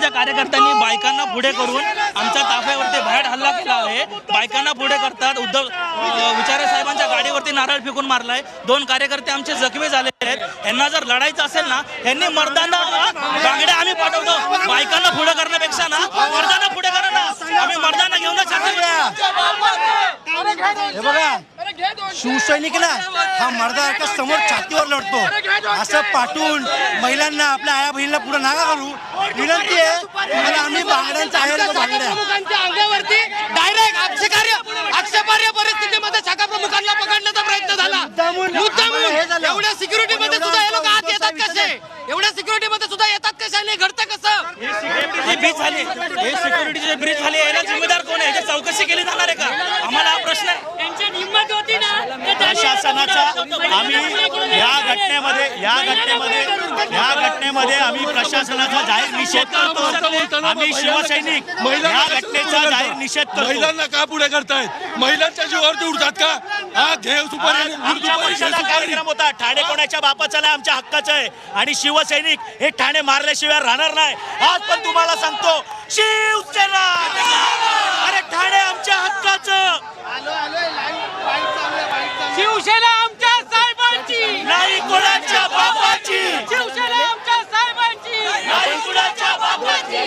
पक्षाच्या कार्यकर्त्यांनी बायकांना पुढे करून आमच्या ताफ्यावरती बाहेर हल्ला केला आहे. बायकांना पुढे करतात. उद्धव विचारे साहेबांच्या गाडीवरती नारळ फेकून मारलाय. दोन कार्यकर्ते आमचे जखमी झाले आहेत. यांना जर लढायचं असेल ना यांनी मर्दांना बांगड्या आम्ही पाठवतो. बायकांना पुढे करण्यापेक्षा ना मर्दांना पुढे करा ना. आम्ही मर्दांना घेऊनच हे बघा. शिवसैनिक ना हा मर्दासारखा समोर छातीवर लढतो. असं पाठवून महिलांना आपल्या आया बहिणीला पुढे नका करू विनंती आहे आणि आम्ही बांगड्यांचा आहे तो बांगड्या. प्रमुखांच्या अंगावरती डायरेक्ट आक्षेपार्ह आक्षेपार्ह परिस्थितीमध्ये शाखा प्रमुखांना पकडण्याचा प्रयत्न झाला. मुद्दामून हे. एवढ्या सिक्युरिटी मध्ये सुद्धा हे लोक आत येतात कसे? एवढ्या सिक्युरिटी मध्ये सुद्धा येतात कसे आणि घडतं कसं? सिक्युरिटीचे ब्रीच झाले. हे सिक्युरिटीचे ब्रीच झाले. याला जिम्मेदार कोण आहे? याची चौकशी केली जाणार आहे का? आम्हाला हा प्रश्न आहे त्यांच्यात हिंमत होती ना तर त्यांनी प्रशासनाचा आम्ही या घटनेमध्ये या घटनेमध्ये या घटनेमध्ये आम्ही प्रशासनाचा जाहीर निषेध करतो. आम्ही शिवसैनिक या घटनेचा जाहीर निषेध करतो. महिलांना का पुढे करतायत? महिलांच्या जीवावरती उडतात का? हा घेव सुपारी पक्षाचा सुपारी. कार्यक्रम होता. ठाणे कोणाच्या बापाचा नाही आमच्या हक्काचं आहे. आणि शिवसैनिक हे ठाणे मारल्याशिवाय राहणार नाही. आज पण तुम्हाला सांगतो शिवसेना! अरे ठाणे आमच्या हक्काचं! शिवसेना आमच्या साहेबांची. नाही कोणाच्या बापाची. शिवसेना आमच्या साहेबांची. नाही कुणाच्या बापाची.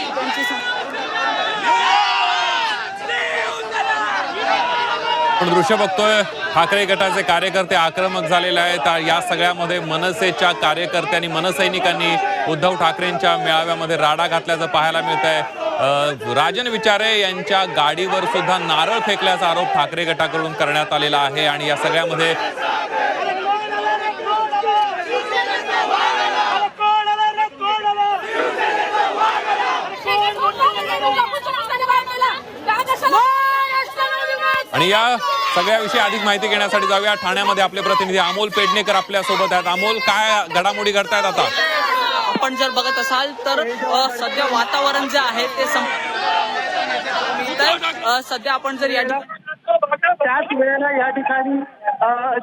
दृश्य बघतोय ठाकरे गटाचे कार्यकर्ते आक्रमक झालेले आहेत. या सगळ्यामध्ये मनसेच्या कार्यकर्त्यांनी मनसैनिकांनी उद्धव ठाकरेंच्या मेळाव्यामध्ये राडा घातल्याचं पाहायला मिळत आहे राजन विचारे यांच्या गाडीवर सुद्धा नारळ फेकल्याचा आरोप ठाकरे गटाकडून करण्यात आलेला आहे आणि या सगळ्यामध्ये आणि या सगळ्याविषयी अधिक माहिती घेण्यासाठी जाऊया. ठाण्यामध्ये आपले प्रतिनिधी अमोल पेडणेकर आपल्यासोबत आहेत. अमोल काय घडामोडी घडतायत आता? आपण जर बघत असाल तर सध्या वातावरण जे आहे ते तर सध्या आपण जर या त्याच वेळेला या ठिकाणी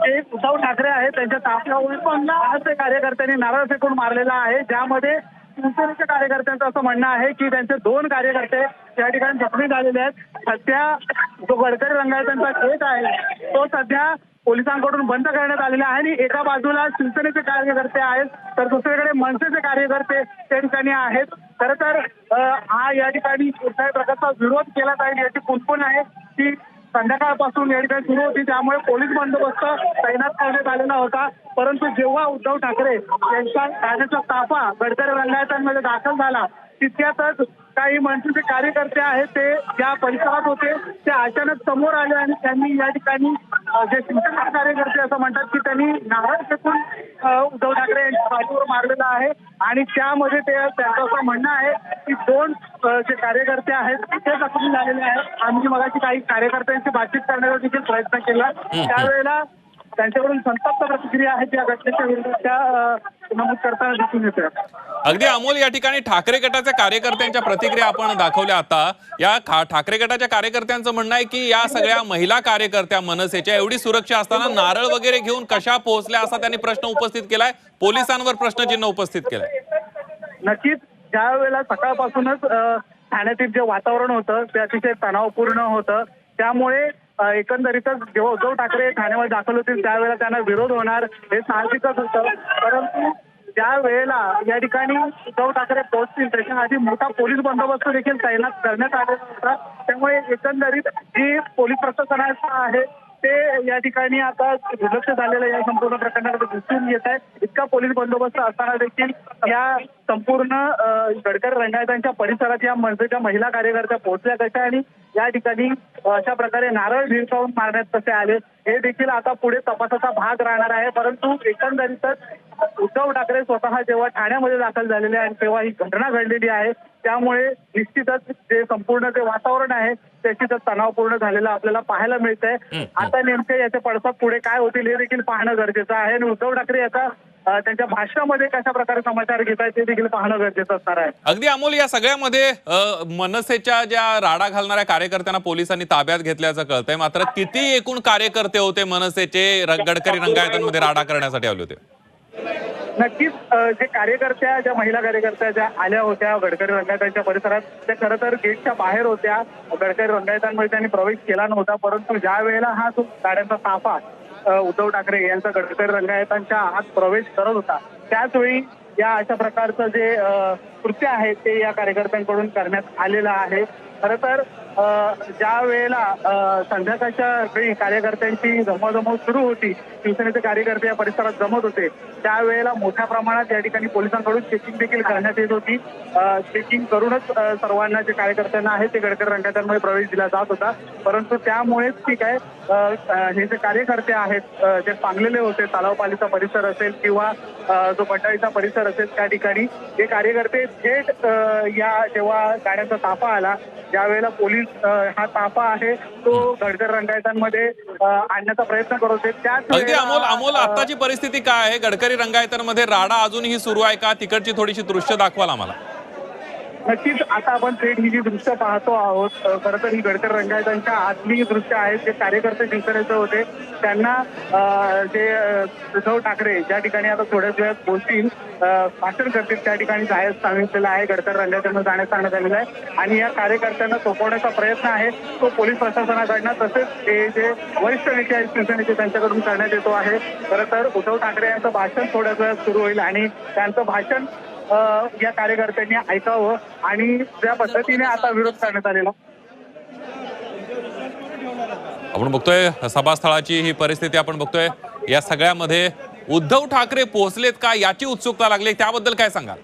जे उद्धव ठाकरे आहेत त्यांच्या ताफ्यावर पण आज कार्यकर्त्यांनी नारळ फेकून मारलेला आहे. ज्यामध्ये शिवसेनेच्या कार्यकर्त्यांचं असं म्हणणं आहे की त्यांचे दोन कार्यकर्ते या ठिकाणी जखमी झालेले आहेत. सध्या जो गडकरी रंगायतांचा खेळ आहे तो सध्या पोलिसांकडून बंद करण्यात आलेला आहे आणि एका बाजूला शिवसेनेचे कार्यकर्ते आहेत तर दुसरीकडे मनसेचे कार्यकर्ते त्या ठिकाणी आहेत. खर तर हा या ठिकाणी कुठल्याही प्रकारचा विरोध केला जाईल याची कुणकुण आहे. की संध्याकाळपासून या ठिकाणी सुरू होती त्यामुळे पोलीस बंदोबस्त तैनात करण्यात आलेला होता. परंतु जेव्हा उद्धव ठाकरे यांचा ठाण्याचा ताफा गडकरी रंगायतांमध्ये दाखल झाला तितक्यातच काही मनसेचे कार्यकर्ते आहेत ते ज्या परिसरात होते ते अचानक समोर आले आणि त्यांनी या ठिकाणी जे शिवसेना कार्यकर्ते असं म्हणतात की त्यांनी नारळ फेकून उद्धव ठाकरे यांच्या बाजूवर मारलेला आहे. आणि त्यामध्ये ते त्यांचं असं म्हणणं आहे की दोन जे कार्यकर्ते आहेत ते जखमी झालेले आहेत. आम्ही मगाशी काही कार्यकर्त्यांशी बातचीत करण्याचा देखील प्रयत्न केला. त्यावेळेला त्यांच्याकडून संतप्त प्रतिक्रिया आहेत या घटनेच्या विरोधात त्या नमूद करताना दिसून येते अगदी अमोल या ठिकाणी ठाकरे गटाच्या कार्यकर्त्यांच्या प्रतिक्रिया आपण दाखवल्या आता. या ठाकरे गटाच्या कार्यकर्त्यांचं म्हणणं आहे की या सगळ्या महिला कार्यकर्त्या मनसेच्या एवढी सुरक्षा असताना नारळ वगैरे घेऊन कशा पोहोचल्या असा त्यांनी प्रश्न उपस्थित केलाय? पोलिसांवर प्रश्नचिन्ह उपस्थित केलंय. नक्कीच ज्या वेळेला सकाळपासूनच ठाण्यातील जे वातावरण होतं ते अतिशय तणावपूर्ण होतं. त्यामुळे एकंदरीतच जेव्हा उद्धव ठाकरे ठाण्यामध्ये दाखल होतील त्यावेळेला त्यांना विरोध होणार हे साहजिकच होतं. परंतु ज्या वेळेला या ठिकाणी उद्धव ठाकरे पोहोचतील त्याच्या आधी मोठा पोलीस बंदोबस्त देखील तैनात करण्यात आलेला होता. त्यामुळे एकंदरीत जी पोलीस प्रशासनाचं आहे ते या ठिकाणी आता दुर्लक्ष झालेलं या संपूर्ण प्रकरणाकडे दिसून येत आहे. इतका पोलीस बंदोबस्त असताना देखील या संपूर्ण गडकर रंगायतांच्या परिसरात या मनसेच्या महिला कार्यकर्त्या पोहोचल्या कशा आणि या ठिकाणी अशा प्रकारे नारळ भिरकावून मारण्यात कसे आले हे देखील आता पुढे तपासाचा भाग राहणार आहे. परंतु एकंदरीतच उद्धव ठाकरे स्वतः जेव्हा ठाण्यामध्ये दाखल झालेले आहेत तेव्हा ही घटना घडलेली आहे. त्यामुळे निश्चितच जे संपूर्ण जे वातावरण आहे त्याच्यातच तणावपूर्ण झालेलं आपल्याला पाहायला मिळत आहे आता नेमके याचे पडसाद पुढे काय होतील हे देखील पाहणं गरजेचं आहे. आणि उद्धव ठाकरे याचा त्यांच्या भाषणामध्ये कशा प्रकारे समाचार घेत आहेत ते देखील पाहणं गरजेचं असणार आहे. अगदी अमोल या सगळ्यामध्ये मनसेच्या ज्या राडा घालणाऱ्या कार्यकर्त्यांना पोलिसांनी ताब्यात घेतल्याचं कळतंय. मात्र किती एकूण कार्यकर्ते होते मनसेचे? गडकरी रंगायतांमध्ये राडा करण्यासाठी आले होते. नक्कीच जे कार्यकर्त्या ज्या महिला कार्यकर्त्या ज्या आल्या होत्या गडकरी रंगायतांच्या परिसरात त्या खरं तर गेटच्या बाहेर होत्या. गडकरी रंगायतांमध्ये त्यांनी प्रवेश केला नव्हता परंतु ज्या वेळेला हा जो गाड्यांचा ताफा उद्धव ठाकरे यांचा गडकरी रंगायतांच्या आत प्रवेश करत होता. त्याच वेळी या अशा प्रकारचं जे कृत्य आहे ते या कार्यकर्त्यांकडून करण्यात आलेलं आहे. खरं तर अ, ज्या वेळेला संध्याकाळच्या वेळी कार्यकर्त्यांची जमवाजमव सुरू होती शिवसेनेचे कार्यकर्ते या परिसरात जमत होते त्यावेळेला मोठ्या प्रमाणात या ठिकाणी पोलिसांकडून चेकिंग देखील करण्यात येत होती. चेकिंग करूनच सर्वांना जे कार्यकर्त्यांना आहे ते गडकरी रंगायतांमध्ये प्रवेश दिला जात होता. परंतु त्यामुळेच ठीक आहे हे जे कार्यकर्ते आहेत जे पांगलेले होते तलावपालीचा परिसर असेल किंवा जो मंडळीचा परिसर असेल त्या ठिकाणी हे कार्यकर्ते थेट या जेव्हा गाड्यांचा ताफा आला ज्या वेळेला पोलीस हा ताफा आहे तो गडकरी रंगायतांमध्ये आणण्याचा प्रयत्न करत होते. त्याच अगदी अमोल अमोल आताची परिस्थिती काय आहे? गडकरी रंगायतांमध्ये राडा अजूनही सुरू आहे का? तिकडची थोडीशी दृश्य दाखवाल आम्हाला. नक्कीच आता आपण थेट ही जी दृश्य पाहतो आहोत खरं तर ही गडकरी रंगायतांच्या आतली दृश्य आहेत जे कार्यकर्ते शिवसेनेचे होते. त्यांना जे उद्धव ठाकरे ज्या ठिकाणी आता थोड्याच वेळात बोलतील भाषण करतील त्या ठिकाणी जायला सांगितलेलं आहे. गडकर रंगायतांना जाण्यास सांगण्यात आलेलं आहे. आणि या कार्यकर्त्यांना सोपवण्याचा प्रयत्न आहे तो पोलीस प्रशासनाकडनं. तसेच हे जे वरिष्ठ नेते आहेत शिवसेनेचे त्यांच्याकडून करण्यात येतो आहे. खरं तर उद्धव ठाकरे यांचं भाषण थोड्याच वेळात सुरू होईल आणि त्यांचं भाषण या कार्यकर्त्यांनी ऐकावं आणि ज्या पद्धतीने आता विरोध करण्यात आलेला. आपण बघतोय सभास्थळाची ही परिस्थिती आपण बघतोय. या सगळ्यामध्ये उद्धव ठाकरे पोहोचलेत का याची उत्सुकता लागली त्याबद्दल काय सांगाल?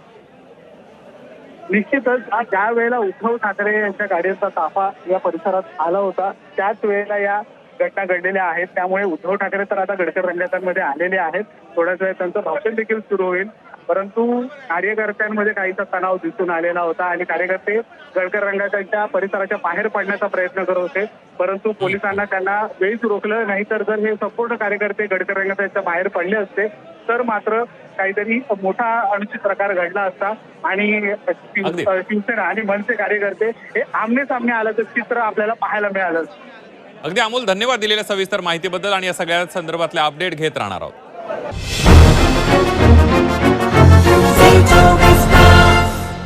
निश्चितच ज्या वेळेला उद्धव ठाकरे यांच्या गाडीचा ताफा या परिसरात आला होता त्याच वेळेला या घटना घडलेल्या आहेत. त्यामुळे उद्धव ठाकरे तर आता गडकरी रंगायतांमध्ये आलेले आहेत. थोड्याच वेळ त्यांचं भाषण देखील सुरू होईल. परंतु कार्यकर्त्यांमध्ये काहीसा तणाव दिसून आलेला होता आणि कार्यकर्ते गडकरी रंगायतांच्या परिसराच्या बाहेर पडण्याचा प्रयत्न करत होते. परंतु पोलिसांना त्यांना वेळीच रोखलं नाहीतर जर हे संपूर्ण कार्यकर्ते गडकरी रंगायतांच्या बाहेर पडले असते तर मात्र काहीतरी मोठा अनुचित प्रकार घडला असता. आणि. शिवसेना आणि मनसे कार्यकर्ते हे आमने सामने आल्याचं चित्र आपल्याला पाहायला मिळालं अगदी अमोल धन्यवाद दिलेल्या सविस्तर माहितीबद्दल आणि या सगळ्या संदर्भातले अपडेट घेत राहणार आहोत.